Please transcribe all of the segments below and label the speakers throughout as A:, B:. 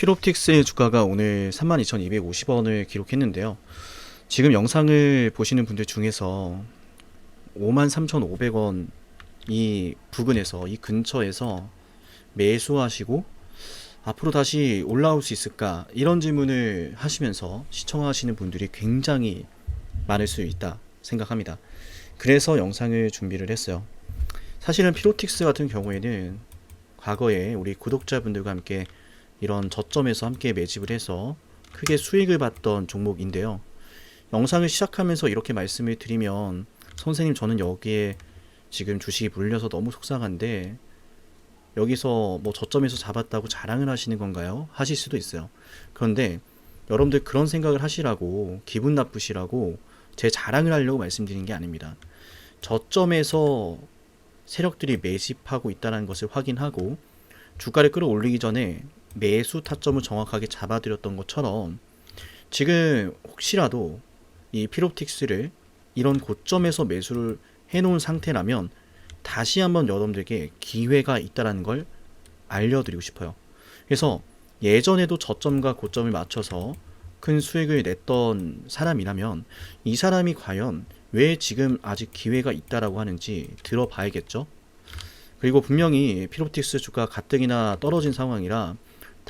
A: 피롭틱스의 주가가 오늘 32,250원을 기록했는데요. 지금 영상을 보시는 분들 중에서 53,500원 이 부근에서 이 근처에서 매수하시고 앞으로 다시 올라올 수 있을까 이런 질문을 하시면서 시청하시는 분들이 굉장히 많을 수 있다 생각합니다. 그래서 영상을 준비를 했어요. 사실은 피로틱스 같은 경우에는 과거에 우리 구독자분들과 함께 이런 저점에서 함께 매집을 해서 크게 수익을 봤던 종목인데요. 영상을 시작하면서 이렇게 말씀을 드리면 선생님 저는 여기에 지금 주식이 물려서 너무 속상한데 여기서 뭐 저점에서 잡았다고 자랑을 하시는 건가요? 하실 수도 있어요. 그런데 여러분들 그런 생각을 하시라고 기분 나쁘시라고 제 자랑을 하려고 말씀드리는 게 아닙니다. 저점에서 세력들이 매집하고 있다는 것을 확인하고 주가를 끌어올리기 전에 매수 타점을 정확하게 잡아드렸던 것처럼 지금 혹시라도 이 피롭틱스를 이런 고점에서 매수를 해놓은 상태라면 다시 한번 여러분들에게 기회가 있다라는 걸 알려드리고 싶어요. 그래서 예전에도 저점과 고점을 맞춰서 큰 수익을 냈던 사람이라면 이 사람이 과연 왜 지금 아직 기회가 있다라고 하는지 들어봐야겠죠. 그리고 분명히 피롭틱스 주가 가뜩이나 떨어진 상황이라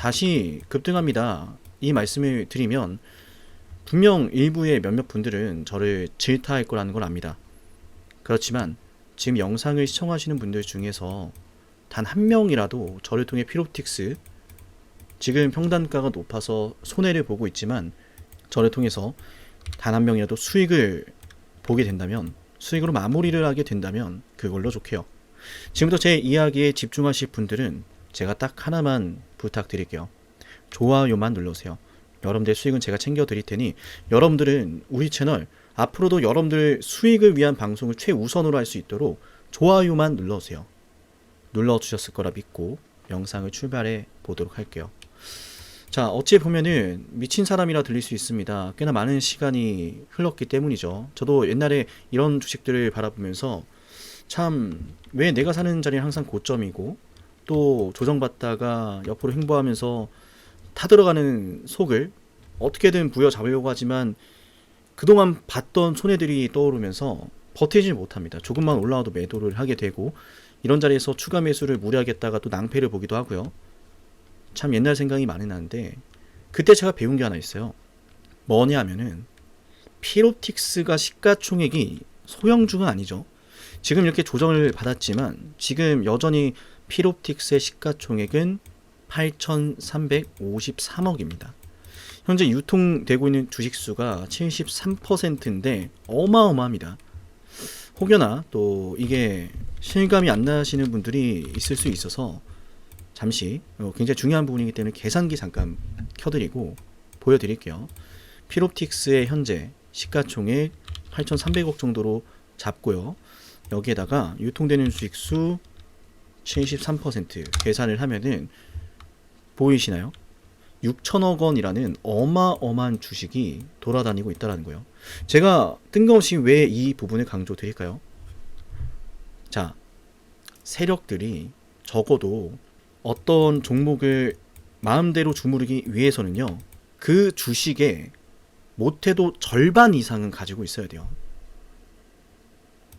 A: 다시 급등합니다. 이 말씀을 드리면 분명 일부의 몇몇 분들은 저를 질타할 거라는 걸 압니다. 그렇지만 지금 영상을 시청하시는 분들 중에서 단 한 명이라도 저를 통해 피롭틱스 지금 평단가가 높아서 손해를 보고 있지만 저를 통해서 단 한 명이라도 수익을 보게 된다면 수익으로 마무리를 하게 된다면 그걸로 좋게요. 지금부터 제 이야기에 집중하실 분들은 제가 딱 하나만 부탁드릴게요. 좋아요만 눌러주세요. 여러분들 수익은 제가 챙겨 드릴 테니 여러분들은 우리 채널 앞으로도 여러분들 수익을 위한 방송을 최우선으로 할 수 있도록 좋아요만 눌러주세요. 눌러주셨을 거라 믿고 영상을 출발해 보도록 할게요. 자, 어찌 보면은 미친 사람이라 들릴 수 있습니다. 꽤나 많은 시간이 흘렀기 때문이죠. 저도 옛날에 이런 주식들을 바라보면서 참 왜 내가 사는 자리는 항상 고점이고 또 조정받다가 옆으로 횡보하면서 타들어가는 속을 어떻게든 부여잡으려고 하지만 그동안 봤던 손해들이 떠오르면서 버티지 못합니다. 조금만 올라와도 매도를 하게 되고 이런 자리에서 추가 매수를 무리하겠다가 또 낭패를 보기도 하고요. 참 옛날 생각이 많이 나는데 그때 제가 배운 게 하나 있어요. 뭐냐 하면은 피로틱스가 시가총액이 소형주가 아니죠. 지금 이렇게 조정을 받았지만 지금 여전히 피롭틱스의 시가총액은 8,353억입니다. 현재 유통되고 있는 주식 수가 73%인데 어마어마합니다. 혹여나 또 이게 실감이 안 나시는 분들이 있을 수 있어서 잠시 어, 굉장히 중요한 부분이기 때문에 계산기 잠깐 켜드리고 보여드릴게요. 피롭틱스의 현재 시가총액 8,300억 정도로 잡고요. 여기에다가 유통되는 주식 수 73% 계산을 하면은 보이시나요? 6천억 원이라는 어마어마한 주식이 돌아다니고 있다는 거예요. 제가 뜬금없이 왜 이 부분을 강조드릴까요? 자, 세력들이 적어도 어떤 종목을 마음대로 주무르기 위해서는요, 그 주식의 못해도 절반 이상은 가지고 있어야 돼요.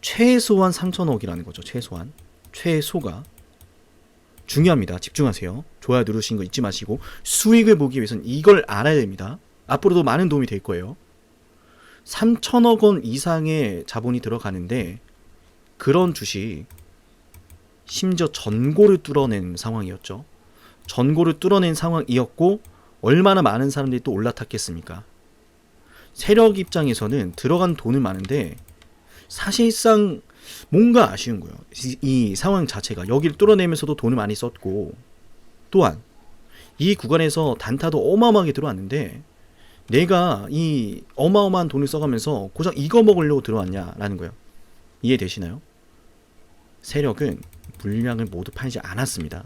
A: 최소한 3천억이라는 거죠. 최소한. 최소가. 중요합니다. 집중하세요. 좋아요 누르신 거 잊지 마시고 수익을 보기 위해서는 이걸 알아야 됩니다. 앞으로도 많은 도움이 될 거예요. 3천억 원 이상의 자본이 들어가는데 그런 주식 심지어 전고를 뚫어낸 상황이었죠. 전고를 뚫어낸 상황이었고 얼마나 많은 사람들이 또 올라탔겠습니까? 세력 입장에서는 들어간 돈은 많은데 사실상 뭔가 아쉬운 거예요. 이, 이 상황 자체가 여기를 뚫어내면서도 돈을 많이 썼고 또한 이 구간에서 단타도 어마어마하게 들어왔는데 내가 이 어마어마한 돈을 써가면서 고작 이거 먹으려고 들어왔냐라는 거예요. 이해되시나요? 세력은 물량을 모두 팔지 않았습니다.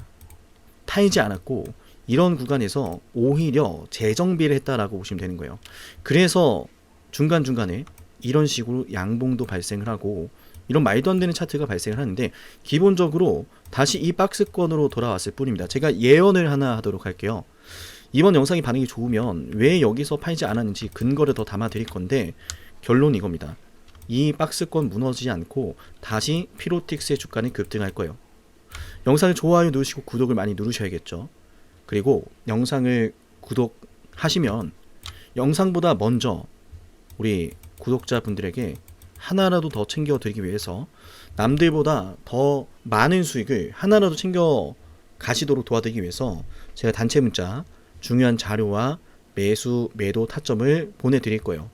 A: 팔지 않았고 이런 구간에서 오히려 재정비를 했다라고 보시면 되는 거예요. 그래서 중간중간에 이런 식으로 양봉도 발생을 하고 이런 말도 안 되는 차트가 발생을 하는데 기본적으로 다시 이 박스권으로 돌아왔을 뿐입니다. 제가 예언을 하나 하도록 할게요. 이번 영상이 반응이 좋으면 왜 여기서 팔지 않았는지 근거를 더 담아 드릴 건데 결론 이겁니다. 이 박스권 무너지지 않고 다시 피로틱스의 주가는 급등할 거예요. 영상을 좋아요 누르시고 구독을 많이 누르셔야겠죠. 그리고 영상을 구독하시면 영상보다 먼저 우리 구독자분들에게 하나라도 더 챙겨드리기 위해서 남들보다 더 많은 수익을 하나라도 챙겨 가시도록 도와드리기 위해서 제가 단체 문자 중요한 자료와 매수 매도 타점을 보내드릴 거예요.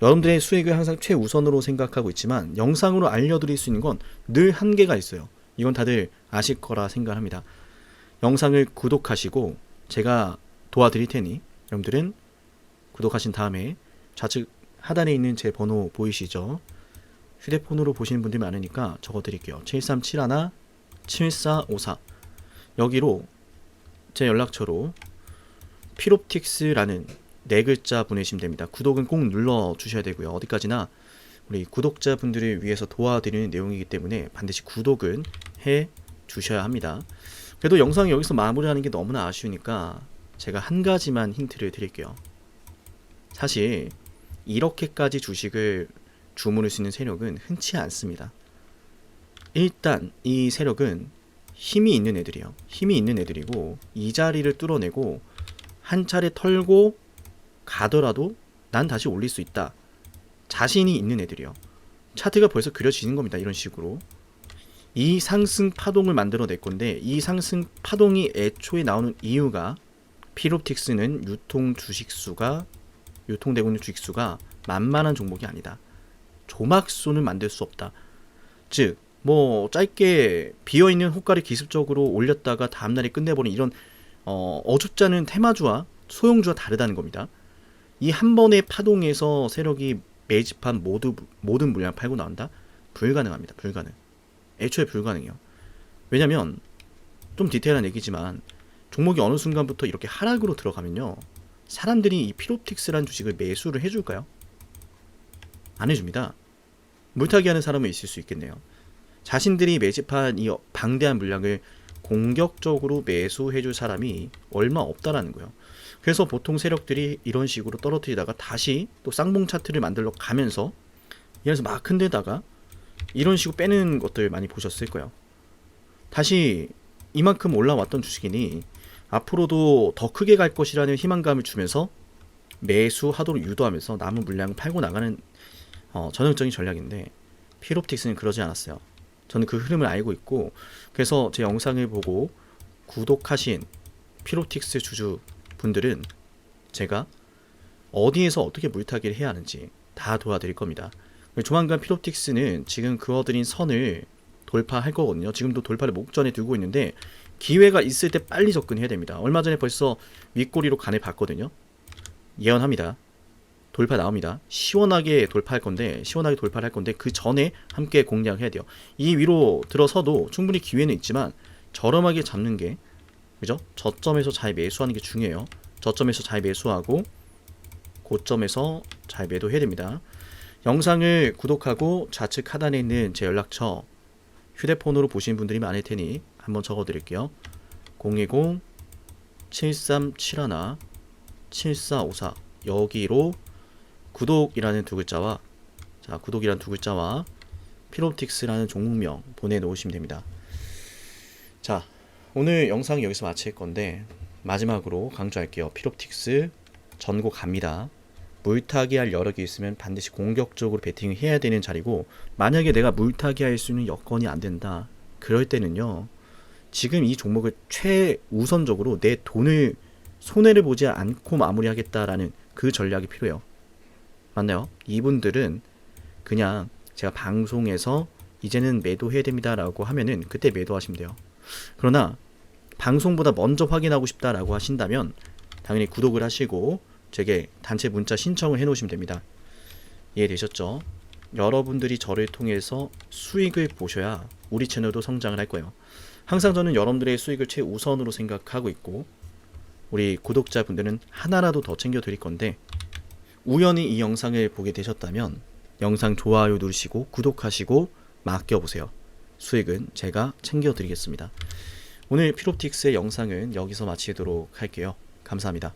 A: 여러분들의 수익을 항상 최우선으로 생각하고 있지만 영상으로 알려드릴 수 있는 건 늘 한계가 있어요. 이건 다들 아실 거라 생각합니다. 영상을 구독하시고 제가 도와드릴 테니 여러분들은 구독하신 다음에 좌측 하단에 있는 제 번호 보이시죠? 휴대폰으로 보시는 분들이 많으니까 적어드릴게요. 7371 7454 여기로 제 연락처로 피롭틱스라는 네 글자 보내시면 됩니다. 구독은 꼭 눌러 주셔야 되고요. 어디까지나 우리 구독자분들을 위해서 도와드리는 내용이기 때문에 반드시 구독은 해 주셔야 합니다. 그래도 영상 여기서 마무리하는 게 너무나 아쉬우니까 제가 한 가지만 힌트를 드릴게요. 사실 이렇게까지 주식을 주문할 수 있는 세력은 흔치 않습니다. 일단 이 세력은 힘이 있는 애들이에요. 힘이 있는 애들이고 이 자리를 뚫어내고 한 차례 털고 가더라도 난 다시 올릴 수 있다. 자신이 있는 애들이요. 차트가 벌써 그려지는 겁니다. 이런 식으로. 이 상승 파동을 만들어 낼 건데 이 상승 파동이 애초에 나오는 이유가 피롭틱스는 유통 주식수가 유통되고 주식수가 만만한 종목이 아니다. 조막수는 만들 수 없다. 즉, 뭐 짧게 비어 있는 호가를 기습적으로 올렸다가 다음 날에 끝내버린 이런 어, 어줍지 않은 테마주와 소형주와 다르다는 겁니다. 이 한 번의 파동에서 세력이 매집한 모두 모든 물량 팔고 나온다? 불가능합니다. 불가능. 애초에 불가능해요. 왜냐면 좀 디테일한 얘기지만 종목이 어느 순간부터 이렇게 하락으로 들어가면요. 사람들이 이 피롭틱스란 주식을 매수를 해줄까요? 안 해줍니다. 물타기 하는 사람은 있을 수 있겠네요. 자신들이 매집한 이 방대한 물량을 공격적으로 매수해줄 사람이 얼마 없다라는 거예요. 그래서 보통 세력들이 이런 식으로 떨어뜨리다가 다시 또 쌍봉 차트를 만들러 가면서 들어서 막 흔들다가 이런 식으로 빼는 것들 많이 보셨을 거예요. 다시 이만큼 올라왔던 주식이니 앞으로도 더 크게 갈 것이라는 희망감을 주면서 매수하도록 유도하면서 남은 물량을 팔고 나가는 어, 전형적인 전략인데 피롭틱스는 그러지 않았어요. 저는 그 흐름을 알고 있고 그래서 제 영상을 보고 구독하신 피롭틱스 주주 분들은 제가 어디에서 어떻게 물타기를 해야 하는지 다 도와드릴 겁니다. 조만간 피롭틱스는 지금 그어드린 선을 돌파할 거거든요. 지금도 돌파를 목전에 두고 있는데 기회가 있을 때 빨리 접근해야 됩니다. 얼마 전에 벌써 윗꼬리로 간을 봤거든요. 예언합니다. 돌파 나옵니다. 시원하게 돌파할 건데 시원하게 돌파를 할 건데 그 전에 함께 공략해야 돼요. 이 위로 들어서도 충분히 기회는 있지만 저렴하게 잡는 게 그죠? 저점에서 잘 매수하는 게 중요해요. 저점에서 잘 매수하고 고점에서 잘 매도해야 됩니다. 영상을 구독하고 좌측 하단에 있는 제 연락처 휴대폰으로 보시는 분들이 많을 테니 한번 적어 드릴게요. 010 7371 7454 여기로 구독이라는 두 글자와 자 구독이라는 두 글자와 피롭틱스라는 종목명 보내 놓으시면 됩니다. 자 오늘 영상 여기서 마칠 건데 마지막으로 강조할게요. 피롭틱스 전고 갑니다. 물타기 할 여력이 있으면 반드시 공격적으로 베팅을 해야 되는 자리고 만약에 내가 물타기 할 수 있는 여건이 안 된다. 그럴 때는요. 지금 이 종목을 최우선적으로 내 돈을 손해를 보지 않고 마무리하겠다라는 그 전략이 필요해요. 맞나요? 이분들은 그냥 제가 방송에서 이제는 매도해야 됩니다라고 하면은 그때 매도하시면 돼요. 그러나 방송보다 먼저 확인하고 싶다라고 하신다면 당연히 구독을 하시고 제게 단체 문자 신청을 해 놓으시면 됩니다. 이해되셨죠? 여러분들이 저를 통해서 수익을 보셔야 우리 채널도 성장을 할 거예요. 항상 저는 여러분들의 수익을 최우선으로 생각하고 있고 우리 구독자분들은 하나라도 더 챙겨 드릴 건데 우연히 이 영상을 보게 되셨다면 영상 좋아요 누르시고 구독하시고 맡겨보세요. 수익은 제가 챙겨드리겠습니다. 오늘 피롭틱스의 영상은 여기서 마치도록 할게요. 감사합니다.